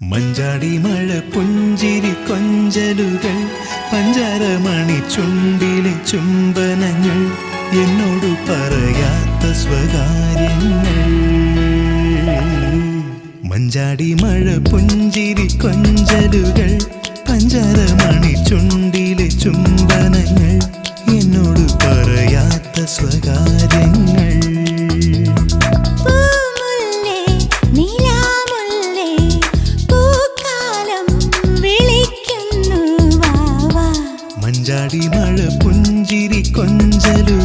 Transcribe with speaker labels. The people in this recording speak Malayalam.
Speaker 1: മഞ്ചാടി മഴ പുഞ്ചിരി കൊഞ്ചലുകൾ പഞ്ചാരമണി ചുണ്ടിലെ ചുംബനങ്ങൾ എന്നോട് പറയാത്ത സ്വകാര്യങ്ങൾ. മഞ്ചാടി മഴ പുഞ്ചിരി കൊഞ്ചലുകൾ പഞ്ചാരമണി ചുണ്ടിലെ ചുംബനങ്ങൾ എന്നോട് പറയാത്ത സ്വകാര്യങ്ങൾ.
Speaker 2: കുഞ്ചാടി മഴ
Speaker 1: പുഞ്ചിരി കൊഞ്ചലു.